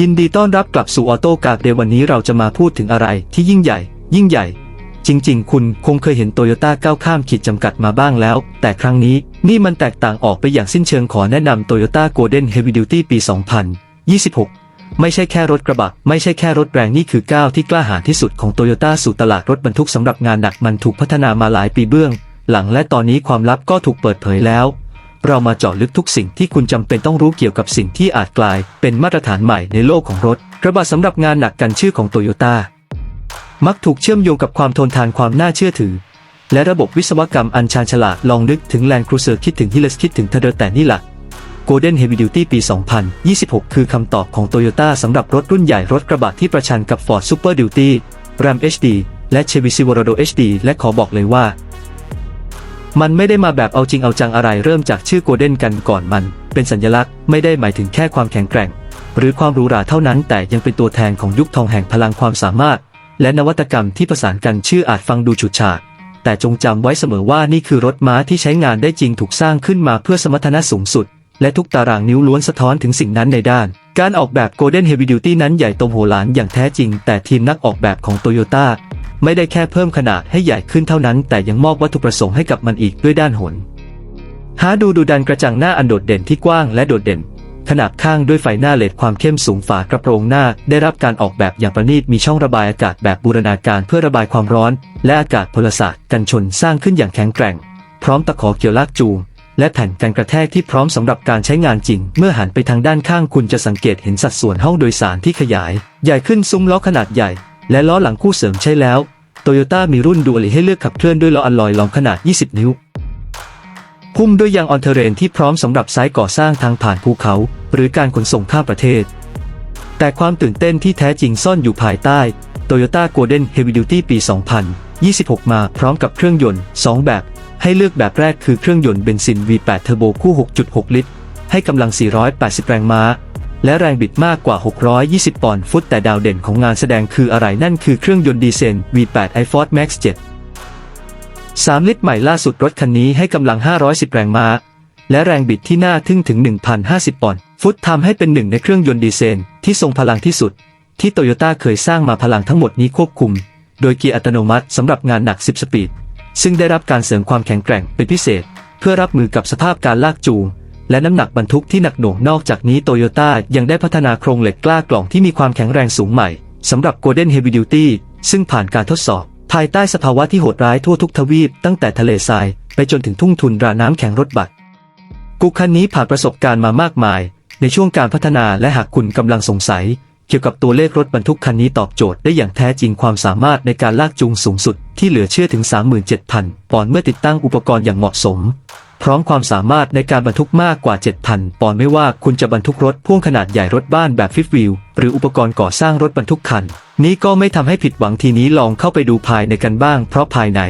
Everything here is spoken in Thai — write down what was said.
ยินดีต้อนรับกลับสู่ออโต้การ์ดเดวันนี้เราจะมาพูดถึงอะไรที่ยิ่งใหญ่ ยิ่งใหญ่ จริงๆ คุณคงเคยเห็นโตโยต้าก้าวข้ามขีดจำกัดมาบ้างแล้ว แต่ครั้งนี้นี่มันแตกต่างออกไปอย่างสิ้นเชิงขอแนะนำ Toyota Golden Heavy Duty ปี 2026 ไม่ใช่แค่รถกระบะ ไม่ใช่แค่รถแรงนี่คือก้าวที่กล้าหาญที่สุดของโตโยต้าสู่ตลาดรถบรรทุกสำหรับงานหนักมันถูกพัฒนามาหลายปีเบื้อง หลังและตอนนี้ความลับก็ถูกเปิดเผยแล้ว เรามาเจาะลึกทุกสิ่งที่คุณจำเป็นต้องรู้เกี่ยวกับสิ่งที่อาจกลาย เป็นมาตรฐานใหม่ในโลกของรถกระบะสำหรับงานหนักกันชื่อของโตโยต้ามักถูกเชื่อมโยงกับความทนทานความน่าเชื่อถือ และระบบวิศวกรรมอันชาญฉลาดลองนึกถึงแลนด์ครูเซอร์คิดถึงฮิลเลสคิดถึงเทเดอร์แต่นี่แหละ Golden Heavy Duty ปี 2026 คือคำตอบของ Toyota สำหรับรถรุ่นใหญ่รถกระบะที่ประชันกับ Ford Super Duty Ram HD และ Chevy Silverado HD และขอบอกเลยว่า มันไม่ได้มาแบบเอาจริงเอาจังอะไรเริ่มจากชื่อ Golden กันก่อนมัน เป็นสัญลักษณ์ไม่ได้หมายถึงแค่ความแข็งแกร่ง หรือความหรูหราเท่านั้น แต่ยังเป็นตัวแทนของยุคทองแห่งพลังความสามารถ และนวัตกรรมที่ประสานกันชื่ออาจฟังดูฉูดฉาดแต่จงจำไว้เสมอว่านี่คือรถม้าที่ใช้งานได้จริงถูกสร้างขึ้นมาเพื่อสมรรถนะสูงสุด และทุกตารางนิ้วล้วนสะท้อนถึงสิ่งนั้นในด้าน การออกแบบ Golden Heavy Duty นั้นใหญ่โตมโหฬารอย่างแท้จริง แต่ทีมนักออกแบบของโตโยต้า ไม่ได้แค่เพิ่มขนาดให้ใหญ่ขึ้นเท่านั้น แต่ยังมอบวัตถุประสงค์ให้กับมันอีกด้วยด้านหนหาดูดูดันกระจังหน้าอันโดดเด่นที่กว้างและโดดเด่น ขนาบข้างด้วยไฟหน้าเลดความเข้มสูงฝากระโปรงหน้า ได้รับการออกแบบอย่างประณีตมีช่องระบายอากาศแบบบูรณาการเพื่อระบายความร้อน และอากาศพลศาสตร์กันชนสร้างขึ้นอย่างแข็งแกร่ง พร้อมตะขอเกี่ยวลากจูงและแผ่นกันกระแทกที่พร้อมสำหรับการใช้งานจริง เมื่อหันไปทางด้านข้างคุณจะสังเกตเห็นสัดส่วนห้องโดยสารที่ขยาย ใหญ่ขึ้นซุ้มล้อขนาดใหญ่ และล้อหลังคู่เสริมใช่แล้ว โตโยต้ามีรุ่นดูอลิให้เลือกขับเคลื่อนด้วยล้ออัลลอยลองขนาด 20 นิ้วหุ้มด้วยยางออนเทเรนที่พร้อมสำหรับไซต์ก่อสร้างทางผ่านภูเขา หรือการขนส่งข้ามประเทศ แต่ความตื่นเต้นที่แท้จริงซ่อนอยู่ภายใต้ Toyota Golden Heavy Duty ปี 2026 มาพร้อมกับเครื่องยนต์ 2 แบบ ให้เลือกแบบแรกคือเครื่องยนต์เบนซิน V8 เทอร์โบคู่ 6.6 ลิตร ให้กำลัง 480 แรงม้า และแรงบิดมากกว่า 620 ปอนด์ฟุต แต่ดาวเด่นของงานแสดงคืออะไรนั่นคือเครื่องยนต์ดีเซล V8 iFord Max 7 3 ลิตรใหม่ล่าสุดรถคันนี้ให้กำลัง 510 แรงม้า และแรงบิดที่น่าทึ่งถึง 1,050 ปอนด์ฟุตทำให้เป็นหนึ่งในเครื่องยนต์ดีเซลที่ทรงพลังที่สุด ที่โตโยต้าเคยสร้างมาพลังทั้งหมดนี้ควบคุม โดยเกียร์อัตโนมัติสำหรับงานหนัก 10 สปีดซึ่งได้รับการเสริมความแข็งแกร่งเป็นพิเศษ เพื่อรับมือกับสภาพการลากจูง และน้ำหนักบรรทุกที่หนักหน่วงนอกจากนี้โตโยต้ายังได้พัฒนาโครงเหล็กกล้ากล่องที่มีความแข็งแรงสูงใหม่สำหรับ Golden Heavy Duty ซึ่งผ่านการทดสอบ ภายใต้สภาวะที่โหดร้ายทั่วทุกทวีปตั้งแต่ทะเลทราย ไปจนถึงทุ่งทุนราน้ำแข็งรถบัสกูคันนี้ผ่านประสบการณ์มามากมาย ในช่วงการพัฒนาและหากคุณกำลังสงสัย เกี่ยวกับตัวเลขรถบรรทุกคันนี้ตอบโจทย์ได้อย่างแท้จริงความสามารถในการลากจูงสูงสุดที่เหลือเชื่อถึง 37,000 ปอนด์เมื่อติดตั้งอุปกรณ์อย่างเหมาะสม พร้อมความสามารถในการบรรทุกมากกว่า 7,000 ปอนด์ไม่ว่าคุณจะบรรทุกรถพ่วงขนาดใหญ่รถบ้านแบบฟิฟวิวหรืออุปกรณ์ก่อสร้างรถบรรทุกคัน นี้ก็ไม่ทำให้ผิดหวังทีนี้ลองเข้าไปดูภายในกันบ้างเพราะภายใน